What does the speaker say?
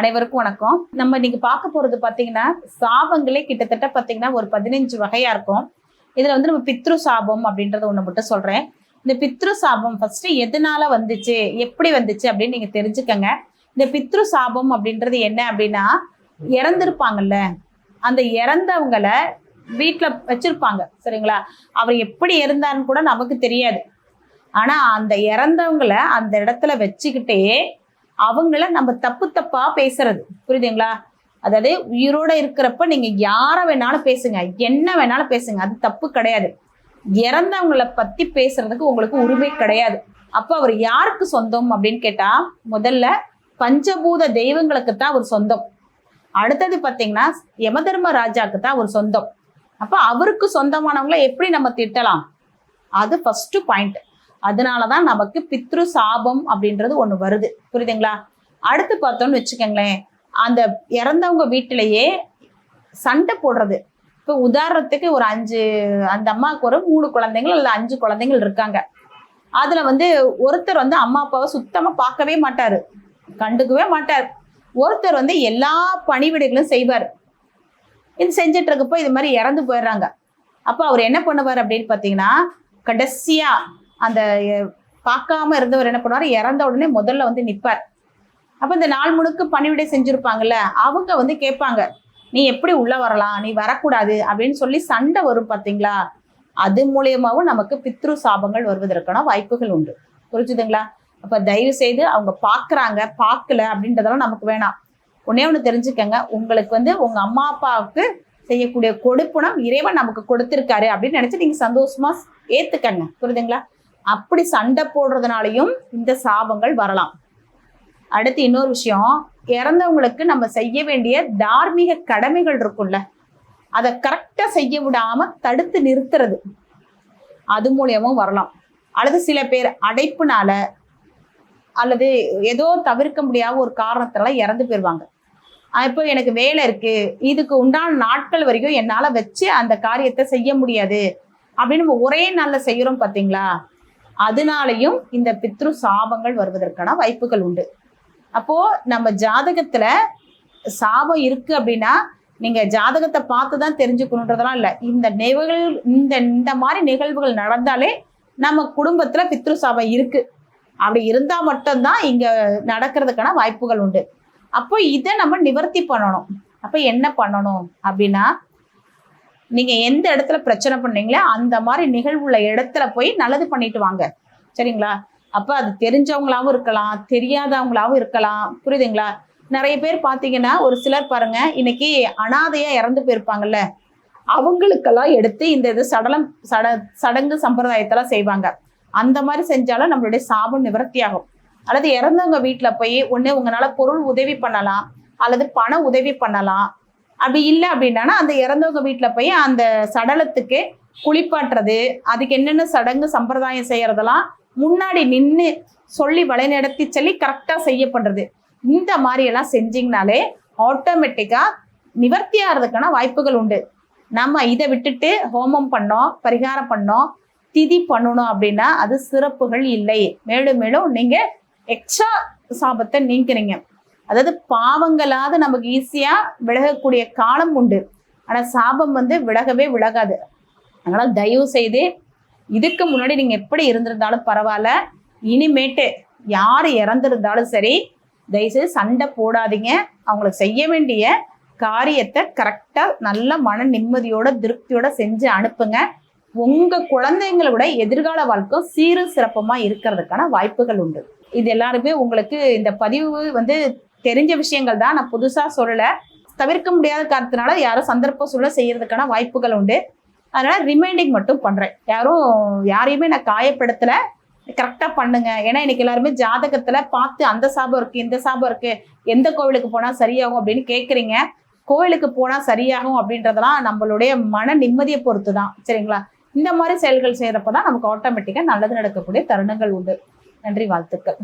அனைவருக்கும் வணக்கம். நம்ம இன்னைக்கு பார்க்க போறது பாத்தீங்கன்னா சாபங்களே கிட்டத்தட்ட பாத்தீங்கன்னா ஒரு பதினஞ்சு வகையா இருக்கும். இதுல வந்து நம்ம பித்ரு சாபம் அப்படின்றத ஒண்ணு மட்டும் சொல்றேன். இந்த பித்ரு சாபம் ஃபர்ஸ்ட் எதனால வந்துச்சு? எப்படி வந்துச்சு அப்படின்னு நீங்க தெரிஞ்சுக்கங்க. இந்த பித்ரு சாபம் அப்படின்றது என்ன அப்படின்னா இறந்திருப்பாங்கல்ல. அந்த இறந்தவங்களை வீட்டுல வச்சிருப்பாங்க. சரிங்களா? அவர் எப்படி இறந்தான்னு கூட நமக்கு தெரியாது. ஆனா அந்த இறந்தவங்கள அந்த இடத்துல வச்சுக்கிட்டே அவங்கள நம்ம தப்பு தப்பா பேசுறது. புரியுதுங்களா? அதாவது உயிரோட இருக்கிறப்ப நீங்க யார வேணாலும் பேசுங்க. என்ன வேணாலும் பேசுங்க. அது தப்பு கிடையாது. இறந்தவங்கள பத்தி பேசுறதுக்கு உங்களுக்கு உரிமை கிடையாது. அப்போ அவர் யாருக்கு சொந்தம் அப்படின்னு கேட்டா முதல்ல பஞ்சபூத தெய்வங்களுக்கு தான் அவர் சொந்தம். அடுத்தது பார்த்தீங்கன்னா யமதர்ம ராஜாக்கு தான் அவர் சொந்தம். அப்போ அவருக்கு சொந்தமானவங்கள எப்படி நம்ம திட்டலாம்? அது ஃபர்ஸ்ட் பாயிண்ட் அதனால தான் நமக்கு பித்ரு சாபம் அப்படின்றது ஒன்று வருது. புரியுதுங்களா? அடுத்து பார்த்தோம்னு வச்சுக்கோங்களேன் அந்த இறந்தவங்க வீட்டிலேயே சண்டை போடுறது. இப்போ உதாரணத்துக்கு ஒரு அஞ்சு அந்த அம்மாவுக்கு ஒரு மூணு குழந்தைங்கள் இல்லை அஞ்சு குழந்தைங்கள் இருக்காங்க. அதில் வந்து ஒருத்தர் வந்து அம்மா அப்பாவை சுத்தமாக பார்க்கவே மாட்டார். கண்டுக்கவே மாட்டார். ஒருத்தர் வந்து எல்லா பணிவிடைகளும் செய்வார். இது செஞ்சுட்டு இருக்கப்போ இது மாதிரி இறந்து போயிடுறாங்க. அப்போ அவர் என்ன பண்ணுவார் அப்படின்னு பார்த்தீங்கன்னா கடைசியாக அந்த பார்க்காம இருந்தவர் என்ன பண்ணுவார்? இறந்த உடனே முதல்ல வந்து நிற்பார் அப்போ இந்த நாள் முழுக்க பணிவிடை செஞ்சுருப்பாங்கல்ல அவங்க வந்து கேட்பாங்க நீ எப்படி உள்ளே வரலாம்? நீ வரக்கூடாது. அப்படின்னு சொல்லி சண்டை வரும் பார்த்தீங்களா அது மூலியமாவும் நமக்கு பித்ரு சாபங்கள் வருவதற்கான வாய்ப்புகள் உண்டு. புரிஞ்சுதுங்களா? அப்போ தயவு செய்து அவங்க பார்க்குறாங்க பார்க்கல அப்படின்றதெல்லாம் நமக்கு வேணாம். ஒன்னே ஒன்று தெரிஞ்சுக்கங்க உங்களுக்கு வந்து உங்கள் அம்மா அப்பாவுக்கு செய்யக்கூடிய கொடுப்பனம் இறைவன் நமக்கு கொடுத்துருக்காரு அப்படின்னு நினச்சி நீங்கள் சந்தோஷமா ஏற்றுக்கங்க புரியுதுங்களா? அப்படி சண்டை போடுறதுனாலையும் இந்த சாபங்கள் வரலாம். அடுத்து இன்னொரு விஷயம் இறந்தவங்களுக்கு நம்ம செய்ய வேண்டிய தார்மீக கடமைகள் இருக்கும்ல அதை கரெக்டாக செய்ய விடாம தடுத்து நிறுத்துறது அது மூலியமும் வரலாம். அல்லது சில பேர் அடைப்புனால அல்லது ஏதோ தவிர்க்க முடியாத ஒரு காரணத்தால இறந்து போயிடுவாங்க. இப்போ எனக்கு வேலை இருக்கு இதுக்கு உண்டான நாட்கள் வரைக்கும் என்னால் வச்சு அந்த காரியத்தை செய்ய முடியாது அப்படின்னு நம்ம ஒரே நாளில் செய்கிறோம் பார்த்தீங்களா அதனாலையும் இந்த பித்ரு சாபங்கள் வருவதற்கான வாய்ப்புகள் உண்டு. அப்போ நம்ம ஜாதகத்துல சாபம் இருக்கு அப்படின்னா நீங்க ஜாதகத்தை பார்த்து தான் தெரிஞ்சுக்கணுன்றதெல்லாம் இல்லை. இந்த நிகழ்வு இந்த இந்த மாதிரி நிகழ்வுகள் நடந்தாலே நம்ம குடும்பத்துல பித்ரு சாபம் இருக்கு. அப்படி இருந்தா மட்டும்தான் இங்க நடக்கிறதுக்கான வாய்ப்புகள் உண்டு. அப்போ இதை நம்ம நிவர்த்தி பண்ணணும். அப்போ என்ன பண்ணணும் அப்படின்னா நீங்க எந்த இடத்துல பிரச்சனை பண்ணீங்களோ அந்த மாதிரி நிகழ்வுள்ள இடத்துல போய் நல்லது பண்ணிட்டு வாங்க. சரிங்களா? அப்ப அது தெரிஞ்சவங்களாவும் இருக்கலாம் தெரியாதவங்களாவும் இருக்கலாம். புரியுதுங்களா? நிறைய பேர் பார்த்தீங்கன்னா ஒரு சிலர் பாருங்க இன்னைக்கு அனாதையா இறந்து போயிருப்பாங்கல்ல. அவங்களுக்கெல்லாம் எடுத்து இந்த இது சடலம் சட சடங்கு சம்பிரதாயத்தெல்லாம் செய்வாங்க. அந்த மாதிரி செஞ்சாலும் நம்மளுடைய சாபம் நிவர்த்தி ஆகும் அல்லது இறந்தவங்க வீட்டில் போய் ஒன்று உங்களால் பொருள் உதவி பண்ணலாம் அல்லது பண உதவி பண்ணலாம் அப்படி இல்லை அப்படின்னா அந்த இறந்தவங்க வீட்டில் போய் அந்த சடலத்துக்கு குளிப்பாட்டுறது அதுக்கு என்னென்ன சடங்கு சம்பிரதாயம் செய்யறதெல்லாம் முன்னாடி நின்று சொல்லி வழிநடத்தி சொல்லி கரெக்டாக செய்ய பண்ணுறது இந்த மாதிரியெல்லாம் செஞ்சிங்கனாலே ஆட்டோமேட்டிக்காக நிவர்த்தி ஆகிறதுக்கான வாய்ப்புகள் உண்டு. நம்ம இதை விட்டுட்டு ஹோமம் பண்ணோம் பரிகாரம் பண்ணோம் திதி பண்ணணும் அப்படின்னா அது சிறப்புகள் இல்லை. மேலும் மேலும் நீங்கள் எக்ஸ்ட்ரா சாபத்தை நீக்கிறீங்க. அதாவது பாவங்களாவது நமக்கு ஈஸியா விலகக்கூடிய காலம் உண்டு. ஆனா சாபம் வந்து விலகவே விலகாது. அதனால தயவு செய்து இதுக்கு முன்னாடி நீங்க எப்படி இருந்திருந்தாலும் பரவாயில்ல. இனிமேட்டு யார் இறந்திருந்தாலும் சரி தயவுசெய்து சண்டை போடாதீங்க. அவங்களுக்கு செய்ய வேண்டிய காரியத்தை கரெக்டாக நல்ல மன நிம்மதியோட திருப்தியோட செஞ்சு அனுப்புங்க. உங்கள் குழந்தைங்களோட விட எதிர்கால வாழ்க்கை சீரும் சிறப்பமாக இருக்கிறதுக்கான வாய்ப்புகள் உண்டு. இது எல்லாருமே உங்களுக்கு இந்த பதிவு வந்து தெரிஞ்ச விஷயங்கள் தான். நான் புதுசா சொல்லல. தவிர்க்க முடியாத காரணத்தினால யாரும் சந்தர்ப்ப சூழல் செய்யறதுக்கான வாய்ப்புகள் உண்டு. அதனால ரிமைண்டிங் மட்டும் பண்றேன். யாரும் யாரையுமே நான் காயப்படுத்தல. கரெக்டாக பண்ணுங்க. ஏன்னா இன்னைக்கு எல்லாருமே ஜாதகத்துல பார்த்து அந்த சாபம் இருக்கு இந்த சாபம் இருக்கு எந்த கோவிலுக்கு போனா சரியாகும் அப்படின்னு கேட்குறீங்க கோவிலுக்கு போனா சரியாகும் அப்படின்றதெல்லாம் நம்மளுடைய மன நிம்மதியை பொறுத்து தான் சரிங்களா? இந்த மாதிரி செயல்கள் செய்யறப்ப தான் நமக்கு ஆட்டோமேட்டிக்காக நல்லது நடக்கக்கூடிய தருணங்கள் உண்டு. நன்றி வாழ்த்துக்கள்.